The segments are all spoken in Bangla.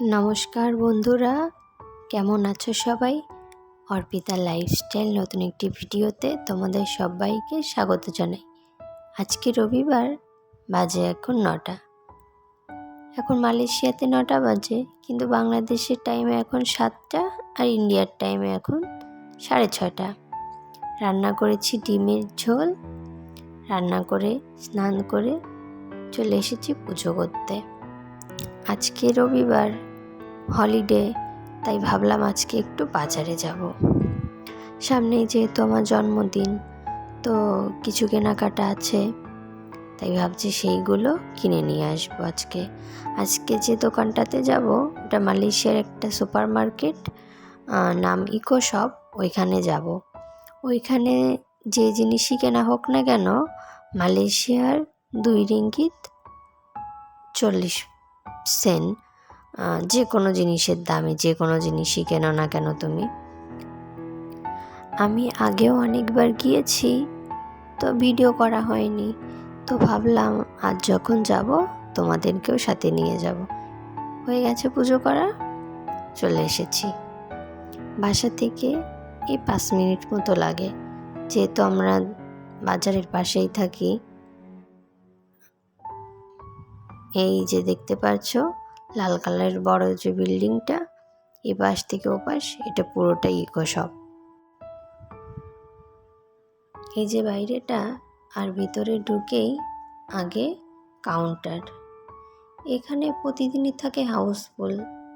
নমস্কার বন্ধুরা, কেমন আছো সবাই? অর্পিতা লাইফস্টাইল নতুন একটি ভিডিওতে তোমাদের সবাইকে স্বাগত জানাই। আজকে রবিবার, বাজে এখন নটা। এখন মালয়েশিয়াতে নটা বাজে, কিন্তু বাংলাদেশের টাইমে এখন সাতটা আর ইন্ডিয়ার টাইমে এখন সাড়ে ছটা রান্না করেছি ডিমের ঝোল, রান্না করে, স্নান করে চলে এসেছি পুজো করতে। আজকে রবিবার হলিডে, তাই ভাবলাম আজকে একটু বাজারে যাব। সামনেই যেহেতু আমার জন্মদিন, তো কিছু কেনাকাটা আছে, তাই ভাবছি সেইগুলো কিনে নিয়ে আসব আজকে। আজকে যে দোকানটাতে যাব, ওটা মালয়েশিয়ার একটা সুপার মার্কেট নাম ইকো শপ, ওইখানে যাব। ওইখানে যে জিনিসই কেনা হোক না কেন, মালয়েশিয়ার দুই রিঙ্গিত চল্লিশ সেন যে কোনো জিনিসের দামে, যে কোনো জিনিসই কেনো না কেন তুমি। আমি আগেও অনেকবার গিয়েছি, তো ভিডিও করা হয়নি। তো ভাবলাম, আজ যখন যাব, তোমাদেরকেও সাথে নিয়ে যাব। হয়ে গেছে পুজো করা, চলে এসেছি। বাসা থেকে এই পাঁচ মিনিট মতো লাগে। যেহেতু আমরা বাজারের পাশেই থাকি, এই যে দেখতে পাচ্ছ লাল কালারের বড় যে বিল্ডিংটা, এ পাশ থেকে ও পাশ, এটা পুরোটাই ইকো শপ। এই যে বাইরেটা, আর ভিতরে ঢুকেই আগে কাউন্টার। এখানে প্রতিদিনই থাকে হাউসফুল,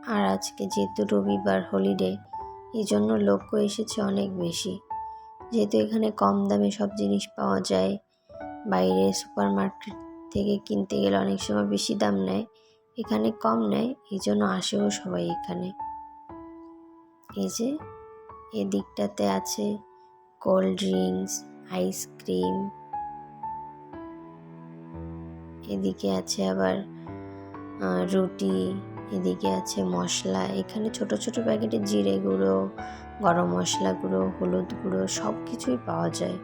আর আজকে যেহেতু রবিবার হলিডে এই জন্য লোকও এসেছে অনেক বেশি। যেহেতু এখানে কম দামে সব জিনিস পাওয়া যায়, বাইরে সুপার মার্কেট থেকে কিনতে গেলে অনেক সময় বেশি দাম নেয় এখানে কম নেয় এই জন্য আসেও সবাই এখানে। এই যে, এদিকটাতে আছে কোল্ড ড্রিঙ্কস, আইসক্রিম। এদিকে আছে আবার রুটি, এদিকে আছে মশলা। এখানে ছোট ছোট প্যাকেটে জিরে গুঁড়ো, গরম মশলা গুঁড়ো, হলুদ গুঁড়ো সব কিছুই পাওয়া যায়।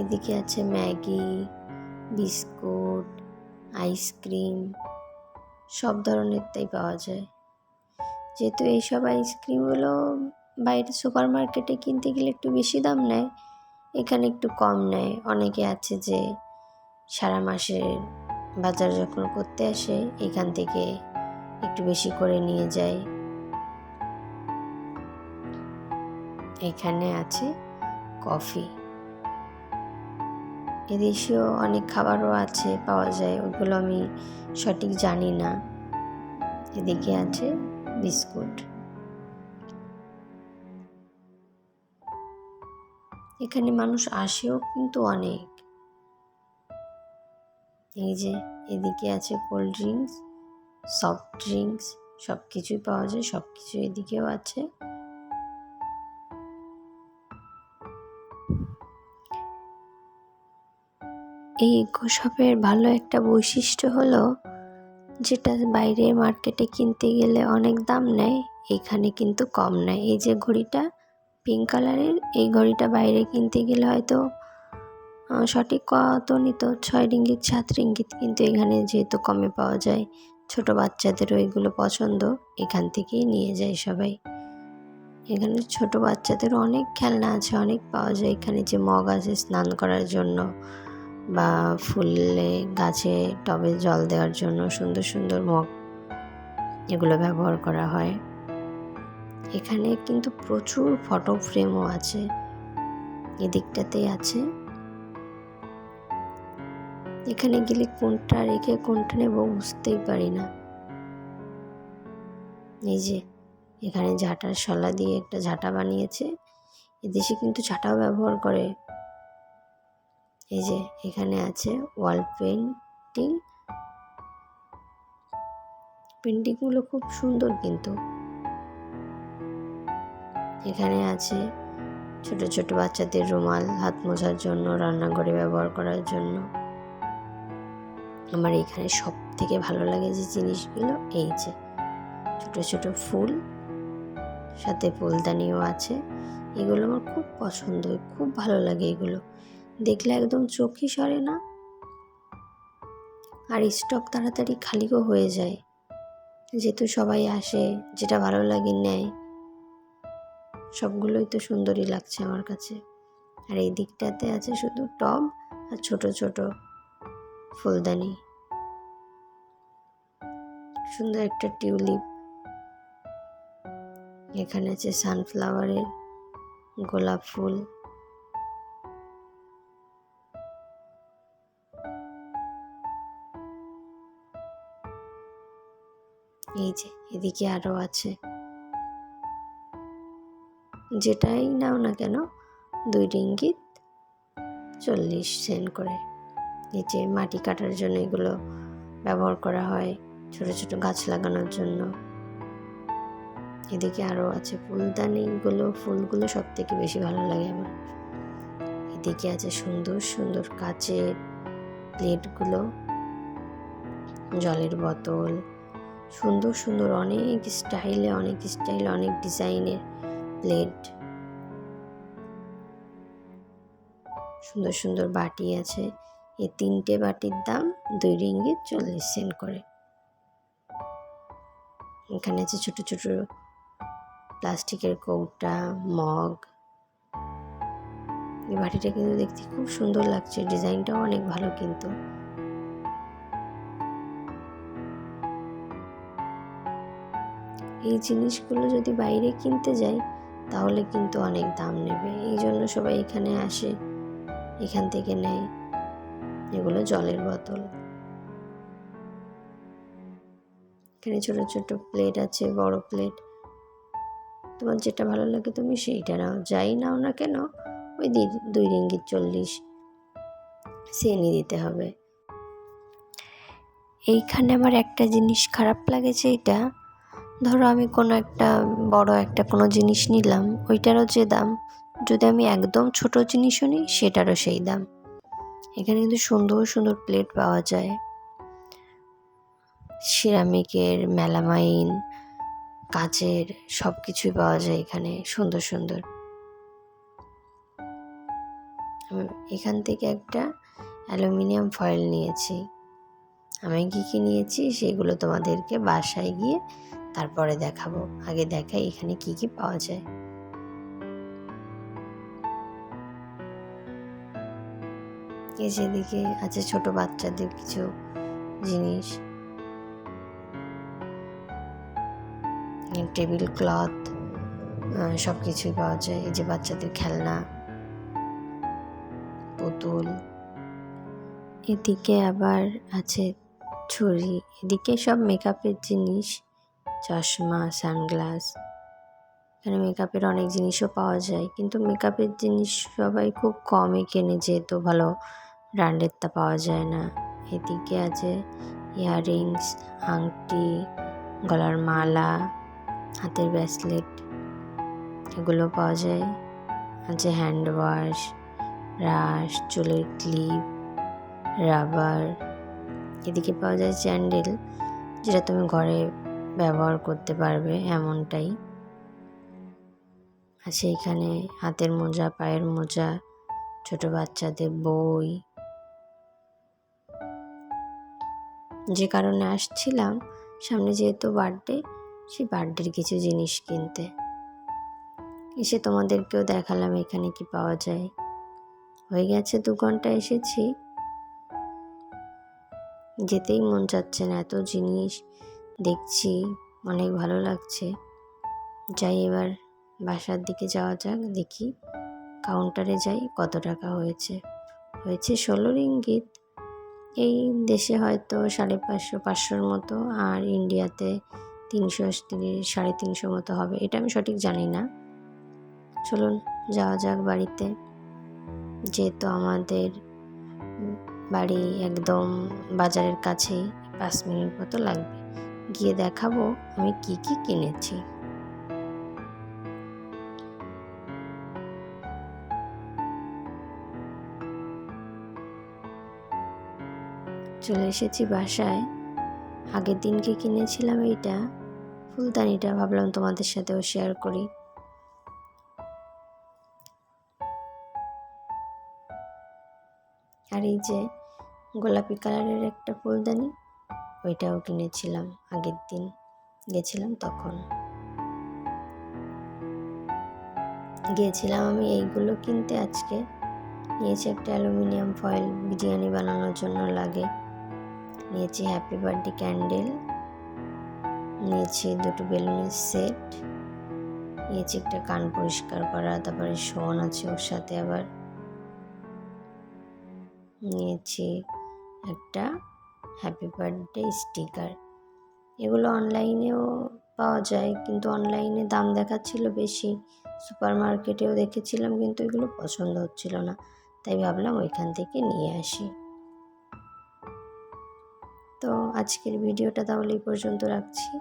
এদিকে আছে ম্যাগি, বিস্কুট, আইসক্রিম, সব ধরনের তাই পাওয়া যায়। যেহেতু এইসব আইসক্রিমগুলো বাইরে সুপার মার্কেটে কিনতে গেলে একটু বেশি দাম নেয়, এখানে একটু কম নেয়। অনেকে আছে যে সারা মাসের বাজার যখন করতে আসে, এখান থেকে একটু বেশি করে নিয়ে যায়। এখানে আছে কফি। এদেশীয় অনেক খাবারও আছে, পাওয়া যায়। ওগুলো আমি সঠিক জানি না। এদিকে আছে বিস্কুট। এখানে মানুষ আসেও কিন্তু অনেক। এই যে এদিকে আছে কোল্ড ড্রিঙ্কস সফট ড্রিঙ্কস সব কিছুই পাওয়া যায় সব কিছু এদিকেও আছে। এই ইকো শপের ভালো একটা বৈশিষ্ট্য হলো যেটা বাইরে মার্কেটে কিনতে গেলে অনেক দাম নেয়, এখানে কিন্তু কম নেয়। এই যে ঘড়িটা পিঙ্ক কালারের এই ঘড়িটা বাইরে কিনতে গেলে হয়তো সঠিক কত নিত, ছয় রিঙ্গিত, সাত রিঙ্গিত কিন্তু এখানে যেহেতু কমে পাওয়া যায়। ছোট বাচ্চাদেরও এগুলো পছন্দ, এখান থেকেই নিয়ে যায় সবাই। এখানে ছোট বাচ্চাদের অনেক খেলনা আছে, অনেক পাওয়া যায় এখানে যে মগ আছে স্নান করার জন্য। বা ফুলে গাছে টবে জল দেওয়ার জন্য সুন্দর সুন্দর মগ এগুলো ব্যবহার করা হয়। এখানে কিন্তু প্রচুর ফটো ফ্রেমও আছে। এদিকটাতেই আছে। এখানে গেলে কোনটা রেখে কোনটা নেব বুঝতেই পারি না। এই যে, এখানে ঝাঁটার শলা দিয়ে একটা ঝাঁটা বানিয়েছে। এদেশে কিন্তু ঝাঁটাও ব্যবহার করে। এই যে, এখানে আছে ওয়াল পেন্টিং পেন্টিংগুলো খুব সুন্দর কিন্তু। এখানে আছে ছোট ছোট বাচ্চাদের রুমাল হাত মোছার জন্য, রান্নাঘরে ব্যবহার করার জন্য। আমার এখানে সব থেকে ভালো লাগে যে জিনিসগুলো এই যে, ছোট ছোট ফুল, সাথে ফুলদানিও আছে। এগুলো আমার খুব পছন্দ খুব ভালো লাগে এগুলো। দেখলে একদম চোখই সরে না। আর স্টক তাড়াতাড়ি খালিও হয়ে যায়। যেহেতু সবাই আসে, যেটা ভালো লাগে নেয়। সবগুলোই তো সুন্দরই লাগছে আমার কাছে। আর এই দিকটাতে আছে শুধু টব আর ছোট ছোট ফুলদানি। সুন্দর একটা টিউলিপ। এখানে আছে সানফ্লাওয়ারের গোলাপ ফুল। এই যে, এদিকে আরও আছে। যেটাই নাও না কেন, দুই রিঙ্গিত চল্লিশ সেন্ট করে। নিচে মাটি কাটার জন্য এগুলো ব্যবহার করা হয় ছোট ছোট গাছ লাগানোর জন্য। এদিকে আরও আছে ফুলদানিগুলো, ফুলগুলো সব থেকে বেশি ভালো লাগে আমার। এদিকে আছে সুন্দর সুন্দর কাচের প্লেটগুলো, জলের বোতল সুন্দর সুন্দর, অনেক স্টাইলে অনেক স্টাইল অনেক ডিজাইনের প্লেট সুন্দর সুন্দর বাটি আছে। এই তিনটে বাটির দাম দুই রিঙ্গিত চল্লিশ সেন্ট করে। এখানে আছে ছোট ছোট প্লাস্টিকের কৌটা, মগ। এই বাটিটা কিন্তু দেখতে খুব সুন্দর লাগছে। ডিজাইনটাও অনেক ভালো কিন্তু। এই জিনিসগুলো যদি বাইরে কিনতে যাই, তাহলে কিন্তু অনেক দাম নেবে। এই জন্য সবাই এখানে আসে, এখান থেকে নেয়। এগুলো জলের বোতল। এখানে ছোট ছোট প্লেট আছে, বড় প্লেট তোমার যেটা ভালো লাগে তুমি সেইটা নাও। যাই নাও না কেন, ওই দুই রিঙ্গিত চল্লিশ। সেনি দিতে হবে। এইখানে আমার একটা জিনিস খারাপ লাগেছে, এটা ধরো আমি কোনো একটা বড় একটা কোনো জিনিস নিলাম, ওইটারও যে দাম, যদি আমি একদম ছোট জিনিসও নিই, সেটারও সেই দাম। এখানে কিন্তু সুন্দর সুন্দর প্লেট পাওয়া যায়। সিরামিকের, মেলামাইন, কাচের সব কিছুই পাওয়া যায় এখানে, সুন্দর সুন্দর। এখান থেকে একটা অ্যালুমিনিয়াম ফয়েল নিয়েছি। আমি কী কী নিয়েছি, সেগুলো তোমাদেরকে বাসায় গিয়ে তারপরে দেখাবো। আগে দেখাই এখানে কি কি পাওয়া যায়। যেদিকে আছে ছোট বাচ্চাদের কিছু জিনিস। টেবিল ক্লথ সব কিছুই পাওয়া যায়। এই যে বাচ্চাদের খেলনা, পুতুল। এদিকে আবার আছে ছুরি। এদিকে সব মেকআপের জিনিস। চশমা, সানগ্লাস। এখানে মেকআপের অনেক জিনিসও পাওয়া যায়। কিন্তু মেকআপের জিনিস সবাই খুব কমই কেনে, যেহেতু ভালো ব্র্যান্ডেরটা পাওয়া যায় না। এদিকে আছে ইয়াররিংস আংটি, গলার মালা, হাতের ব্রেসলেট এগুলো পাওয়া যায়। আছে হ্যান্ড ওয়াশ ব্রাশ চুলের ক্লিপ রাবার এদিকে পাওয়া যায় স্যান্ডেল যেটা তুমি ঘরে ব্যবহার করতে পারবে এমনটাই। আর সেইখানে হাতের মোজা, পায়ের মোজা, ছোট বাচ্চাদের বই। যে কারণে আসছিলাম, সামনে যেহেতু বার্থডে সেই বার্থডের কিছু জিনিস কিনতে। এসে তোমাদেরকেও দেখালাম এখানে কি পাওয়া যায়। হয়ে গেছে, দু ঘণ্টা এসেছি। যেতেই মন চাচ্ছে না, এত জিনিস দেখছি, অনেক ভালো লাগছে। যাই এবার বাসার দিকে যাওয়া যাক, দেখি কাউন্টারে যাই কত টাকা হয়েছে। হয়েছে ষোলো রিঙ্গিত। এই দেশে হয়তো সাড়ে পাঁচশো, পাঁচশোর মতো আর ইন্ডিয়াতে তিনশো সাড়ে তিনশো মতো হবে। এটা আমি সঠিক জানি না। চলুন, যাওয়া যাক বাড়িতে। যেহেতু আমাদের বাড়ি একদম বাজারের কাছেই, পাঁচ মিনিট মতো লাগবে। গিয়ে দেখাবো আমি কি কি কিনেছি। চলে এসেছি বাসায়। আগের দিনকে কিনেছিলাম এইটা। ফুলদানিটা ভাবলাম তোমাদের সাথেও শেয়ার করি। আর এই যে গোলাপি কালারের একটা ফুলদানি। ওইটাও কিনেছিলাম আগের দিন। গেছিলাম তখন। গিয়েছিলাম আমি এইগুলো কিনতে আজকে। নিয়েছি একটা অ্যালুমিনিয়াম ফয়েল বিরিয়ানি বানানোর জন্য লাগে। নিয়েছি হ্যাপি বার্থডে ক্যান্ডেল। নিয়েছি দুটো বেলুনের সেট। নিয়েছি একটা কান পরিষ্কার করা, তারপরে শোন আছে ওর সাথে আবার। নিয়েছি একটা হ্যাপি বার্থডে স্টিকার এগুলো অনলাইনেও পাওয়া যায়, কিন্তু অনলাইনে দাম দেখাচ্ছিল বেশি। সুপার মার্কেটেও দেখেছিলাম, কিন্তু এগুলো পছন্দ হচ্ছিল না। তাই ভাবলাম ওইখান থেকে নিয়ে আসি। তো আজকের ভিডিওটা তাহলে এই পর্যন্ত রাখছি।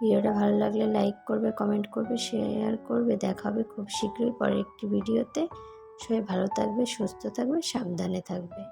ভিডিওটা ভালো লাগলে লাইক করবে কমেন্ট করবে শেয়ার করবে। দেখাবে খুব শীঘ্রই পরের একটি ভিডিওতে। সবাই ভালো থাকবে, সুস্থ থাকবে, সাবধানে থাকবে।